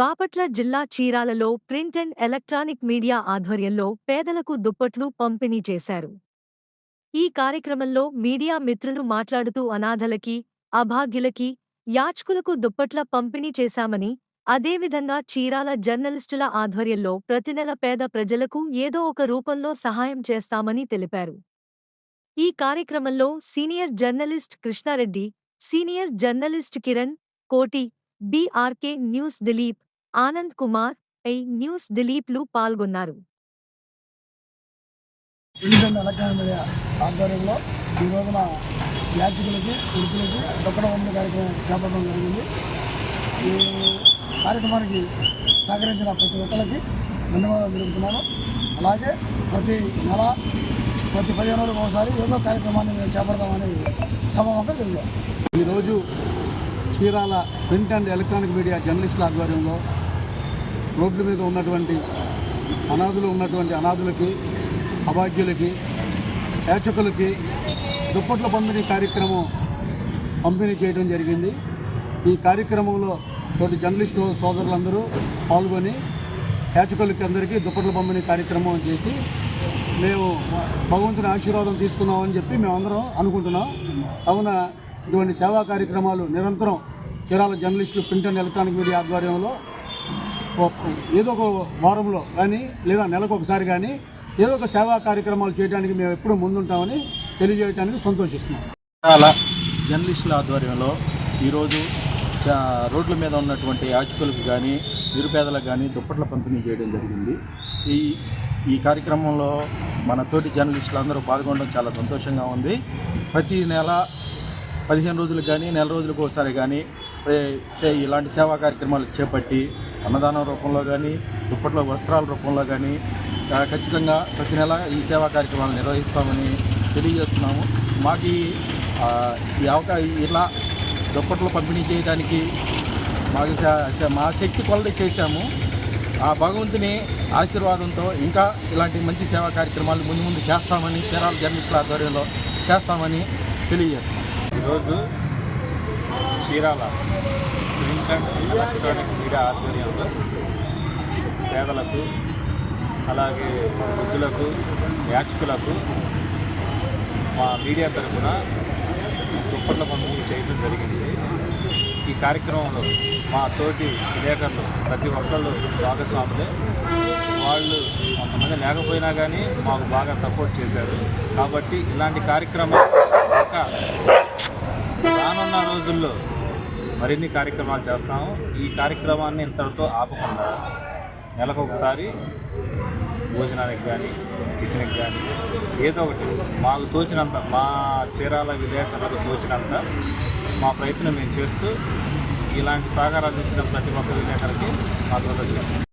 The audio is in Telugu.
బాపట్ల జిల్లా చీరాలలో ప్రింట్ అండ్ ఎలక్ట్రానిక్ మీడియా ఆధ్వర్యంలో పేదలకు దుప్పట్లు పంపిణీ చేశారు. ఈ కార్యక్రమంలో మీడియా మిత్రులు మాట్లాడుతూ అనాథలకి అభాగ్యులకి యాచకులకు దుప్పట్ల పంపిణీ చేశామని అదేవిధంగా చీరాల జర్నలిస్టుల ఆధ్వర్యంలో ప్రతి నెల పేద ప్రజలకు ఏదో ఒక రూపంలో సహాయం చేస్తామని తెలిపారు. ఈ కార్యక్రమంలో senior journalist Krishna Reddy senior journalist Kiran Koti BRK news Dilip Anand Kumar I news దిలీప్లు పాల్గొన్నారు. ఆధ్వర్యంలో ఈ రోజున యాచకులకి వృద్ధులకి దొక్కడ వంద కార్యక్రమం చేపట్టడం జరిగింది. ఈ కార్యక్రమానికి సహకరించిన ప్రతి ఒక్కరికి ధన్యవాదాలు తెలుపుతున్నాను. అలాగే ప్రతి నెల ప్రతి పదిహేను రోజులకు ఒకసారి ఏదో కార్యక్రమాన్ని మేము చేపడతామని సభాముఖంగా తెలియజేస్తాం ఈరోజు Chirala print and electronic media జర్నలిస్టుల ఆధ్వర్యంలో రోడ్ల మీద ఉన్నటువంటి అనాథులు ఉన్నటువంటి అనాథులకి అభాగ్యులకి యాచకులకి దుప్పట్ల పంపిణీ కార్యక్రమం పంపిణీ చేయడం జరిగింది. ఈ కార్యక్రమంలో తోటి జర్నలిస్టు సోదరులందరూ పాల్గొని యాచకులకి అందరికీ దుప్పట్ల పంపిణీ కార్యక్రమం చేసి మేము భగవంతుని ఆశీర్వాదం తీసుకున్నామని చెప్పి మేమందరం అనుకుంటున్నాం. కావున ఇటువంటి సేవా కార్యక్రమాలు నిరంతరం చీరాల జర్నలిస్టులు ప్రింట్ అండ్ ఎలక్ట్రానిక్ మీడియా ఆధ్వర్యంలో ఏదో ఒక వారంలో కానీ లేదా నెలకు ఒకసారి కానీ ఏదో ఒక సేవా కార్యక్రమాలు చేయడానికి మేము ఎప్పుడూ ముందుంటామని తెలియజేయడానికి సంతోషిస్తున్నాం. చాలా జర్నలిస్టుల ఆధ్వర్యంలో ఈరోజు రోడ్ల మీద ఉన్నటువంటి యాచకులకు కానీ నిరుపేదలకు కానీ దుప్పట్ల పంపిణీ చేయడం జరిగింది. ఈ ఈ కార్యక్రమంలో మన తోటి జర్నలిస్టులు అందరూ పాల్గొనడం చాలా సంతోషంగా ఉంది. ప్రతి నెల పదిహేను రోజులకు కానీ నెల రోజులకు ఒకసారి కానీ సే- ఇలాంటి సేవా కార్యక్రమాలు చేపట్టి అన్నదానం రూపంలో కానీ దుప్పట్ల వస్త్రాల రూపంలో కానీ ఖచ్చితంగా ప్రతి నెల ఈ సేవా కార్యక్రమాలు నిర్వహిస్తామని తెలియజేస్తున్నాము. మాకు ఈ, ఆ, అవకా ఇలా దుప్పట్లు పంపిణీ చేయడానికి మాకు మా శక్తి కొలది చేశాము. ఆ భగవంతుని ఆశీర్వాదంతో ఇంకా ఇలాంటి మంచి సేవా కార్యక్రమాలు ముందు ముందు చేస్తామని చీరాల జర్నలిస్టుల ఆధ్వర్యంలో చేస్తామని తెలియజేస్తాం ఈరోజు చీరాల ప్రింట్ ఎలక్ట్రానిక్ మీడియా ఆధ్వర్యంలో పేదలకు అలాగే వృద్ధులకు యాచకులకు మా మీడియా తరఫున దుప్పట్ల పంపిణీ చేయడం జరిగింది. ఈ కార్యక్రమంలో మా తోటి విలేకరులు ప్రతి ఒక్కళ్ళు భాగస్వాములే. వాళ్ళు కొంతమంది లేకపోయినా కానీ మాకు బాగా సపోర్ట్ చేశారు. కాబట్టి ఇలాంటి కార్యక్రమం ఇంకా రానున్న రోజుల్లో మరిన్ని కార్యక్రమాలు చేస్తాము. ఈ కార్యక్రమాన్ని ఇంతటితో ఆపకుండా నెలకు ఒకసారి భోజనానికి కానీ టిఫిన్కి కానీ ఏదో ఒకటి మాకు తోచినంత మా చీరాల విలేకరులకు తోచినంత మా ప్రయత్నం మేము చేస్తూ ఇలాంటి సహకారాలు ఇచ్చిన ప్రతి ఒక్క విలేకరికి మా కృతజ్ఞతలు.